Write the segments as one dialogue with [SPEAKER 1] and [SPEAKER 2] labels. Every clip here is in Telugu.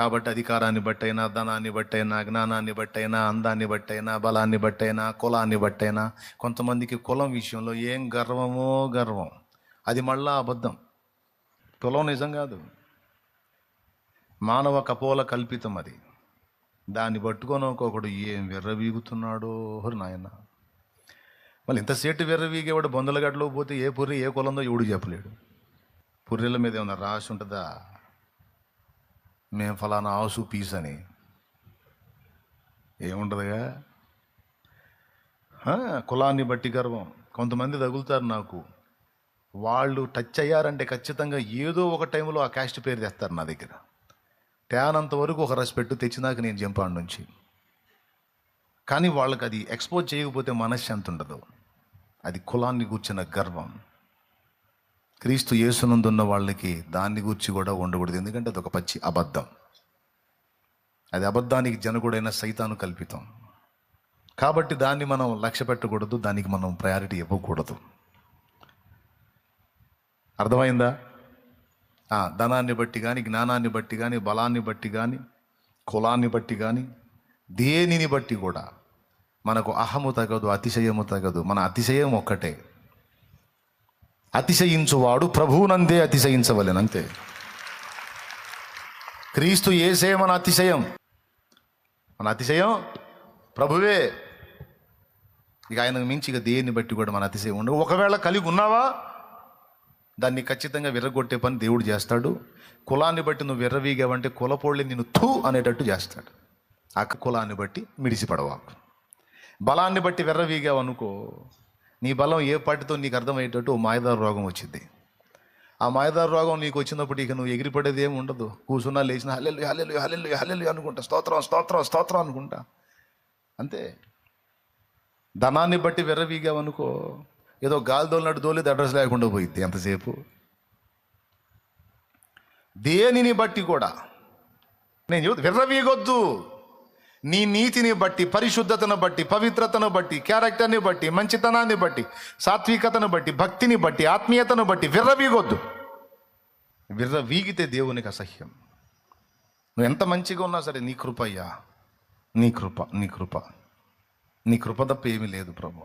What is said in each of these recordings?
[SPEAKER 1] కాబట్టి అధికారాన్ని బట్టైనా ధనాన్ని బట్టైనా జ్ఞానాన్ని బట్టైనా అందాన్ని బట్టైనా బలాన్ని బట్టైనా కులాన్ని బట్టైనా కొంతమందికి కులం విషయంలో ఏం గర్వమో గర్వం. అది మళ్ళా అబద్ధం. కులం నిజం కాదు. మానవ కపోల కల్పితం అది. దాన్ని పట్టుకొని ఒక్కొక్కడు ఏం విర్రవీగుతున్నాడో నాయన. మళ్ళీ ఇంతసేటు విర్రవీగేవాడు బొందలగడ్డలో పోతే ఏ పుర్రె ఏ కులందో ఎవడు చెప్పలేడు. పుర్రెల మీద ఏమన్నా రాసి ఉంటుందా? మేము ఫలానా ఆసు పీస్ అని. ఏముండదుగా కులాన్ని బట్టి గర్వం. కొంతమంది తగులుతారు నాకు. వాళ్ళు టచ్ అయ్యారంటే ఖచ్చితంగా ఏదో ఒక టైంలో ఆ క్యాస్ట్ పేరు తెస్తారు నా దగ్గర. తేనంత వరకు ఒక రెస్పెక్ట్ తెచ్చినాక నేను జంపాడు నుంచి. కానీ వాళ్ళకి అది ఎక్స్పోజ్ చేయకపోతే మనశ్శాంతి ఉండదు. అది కులాన్ని కూర్చున్న గర్వం. క్రీస్తు యేసునందున్న వాళ్ళకి దాన్ని గురించి కూడా ఉండకూడదు. ఎందుకంటే అది ఒక పచ్చి అబద్ధం. అది అబద్ధానికి జనకుడైన సైతాను కల్పితం. కాబట్టి దాన్ని మనం లక్ష్య పెట్టకూడదు దానికి మనం ప్రయారిటీ ఇవ్వకూడదు. అర్థమైందా? ధనాన్ని బట్టి కానీ జ్ఞానాన్ని బట్టి కానీ బలాన్ని బట్టి కానీ కులాన్ని బట్టి కానీ దేనిని బట్టి కూడా మనకు అహము తగదు అతిశయము తగదు. మన అతిశయం ఒక్కటే. అతిశయించువాడు ప్రభువునందే అతిశయించవలెను అంతే క్రీస్తు ఏసే మన అతిశయం? మన అతిశయం ప్రభువే. ఇక ఆయనకు మించి ఇక దేన్ని బట్టి కూడా మన అతిశయం ఉండదు. ఒకవేళ కలిగి ఉన్నావా? దాన్ని ఖచ్చితంగా విర్రగొట్టే పని దేవుడు చేస్తాడు. కులాన్ని బట్టి నువ్వు విర్రవీగావంటే కులపోళ్ళి నిన్ను థూ అనేటట్టు చేస్తాడు. ఆ కులాన్ని బట్టి మిడిసిపడవాకు బలాన్ని బట్టి విర్రవీగావనుకో నీ బలం ఏ పాటితో నీకు అర్థమయ్యేటట్టు ఓ మాయదారు రోగం వచ్చింది. ఆ మాయదారు రోగం నీకు వచ్చినప్పుడు ఇక నువ్వు ఎగిరిపడేది ఏమి ఉండదు. కూర్చున్నా లేచిన హల్లెలు హల్లెలు హల్లెలు హల్లెలు అనుకుంటా. స్తోత్రం స్తోత్రం స్తోత్రం అనుకుంటా. అంతే. ధనాన్ని బట్టి విర్రవీగావనుకో ఏదో గాలి దోలినట్టు దోలేదు అడ్రస్ లేకుండా పోయిద్ది ఎంతసేపు దేనిని బట్టి కూడా? నేను చెబుతా, విర్రవీగొద్దు. నీ నీతిని బట్టి పరిశుద్ధతను బట్టి పవిత్రతను బట్టి క్యారెక్టర్ని బట్టి మంచితనాన్ని బట్టి సాత్వికతను బట్టి భక్తిని బట్టి ఆత్మీయతను బట్టి విర్రవీగొద్దు. విర్రవీగితే దేవునికి అసహ్యం. నువ్వు ఎంత మంచిగా ఉన్నా సరే నీ కృప అయ్యా నీ కృప నీ కృప. నీ కృప తప్ప ఏమీ లేదు ప్రభు.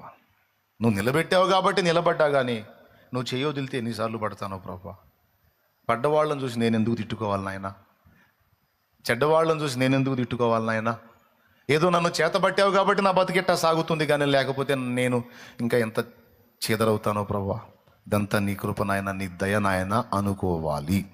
[SPEAKER 1] నువ్వు నిలబెట్టావు కాబట్టి నిలబడ్డా కానీ నువ్వు చేయొదిలితే ఎన్నిసార్లు పడతానో ప్రభు. పడ్డవాళ్ళని చూసి నేను ఎందుకు తిట్టుకోవాలి నాయన? చెడ్డవాళ్ళని చూసి నేను ఎందుకు తిట్టుకోవాలి నాయన? ఏదో నన్ను చేతబట్టావు కాబట్టి నా బతికెట్టా సాగుతుంది కానీ లేకపోతే నేను ఇంకా ఎంత చీదరవుతానో ప్రభా దంతా నీ కృప నాయన నీ దయ నాయన అనుకోవాలి.